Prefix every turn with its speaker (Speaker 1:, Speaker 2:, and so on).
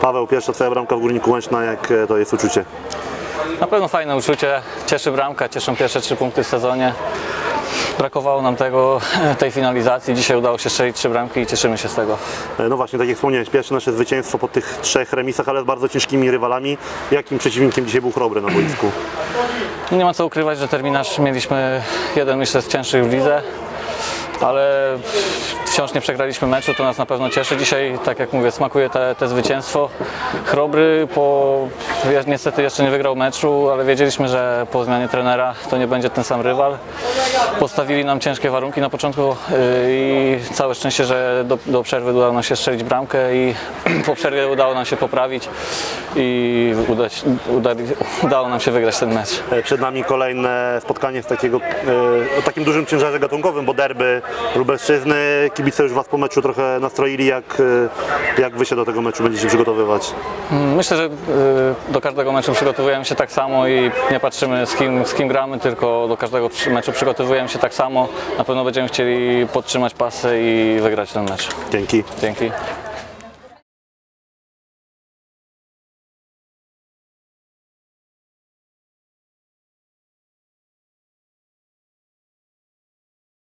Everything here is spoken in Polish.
Speaker 1: Paweł, pierwsza Twoja bramka w Górniku Łęczna, jak e, to jest uczucie?
Speaker 2: Na pewno fajne uczucie, cieszy bramka, cieszą pierwsze trzy punkty w sezonie. Brakowało nam tego, tej finalizacji, dzisiaj udało się strzelić trzy bramki i cieszymy się z tego.
Speaker 1: E, No właśnie, tak jak wspomniałeś, pierwsze nasze zwycięstwo po tych trzech remisach, ale z bardzo ciężkimi rywalami. Jakim przeciwnikiem dzisiaj był Chrobry na boisku?
Speaker 2: Nie ma co ukrywać, że terminarz mieliśmy jeden myślę z cięższych w lidze, ale wciąż nie przegraliśmy meczu, to nas na pewno cieszy. Dzisiaj, tak jak mówię, smakuje te, te zwycięstwo. Chrobry po, niestety jeszcze nie wygrał meczu, ale wiedzieliśmy, że po zmianie trenera to nie będzie ten sam rywal. Postawili nam ciężkie warunki na początku yy, i całe szczęście, że do, do przerwy udało nam się strzelić bramkę i po przerwie udało nam się poprawić i udać, udali, udało nam się wygrać ten mecz.
Speaker 1: E, Przed nami kolejne spotkanie z takiego, e, o takim dużym ciężarze gatunkowym, bo derby Lubelszczyzny. Kibice już Was po meczu trochę nastroili. Jak, e, jak Wy się do tego meczu będziecie przygotowywać?
Speaker 2: Myślę, że y, do każdego meczu przygotowujemy się tak samo i nie patrzymy z kim, z kim gramy, tylko do każdego meczu przygotowujemy się tak samo. Na pewno będziemy chcieli podtrzymać pasy i wygrać ten mecz.
Speaker 1: Dzięki.
Speaker 2: Dzięki.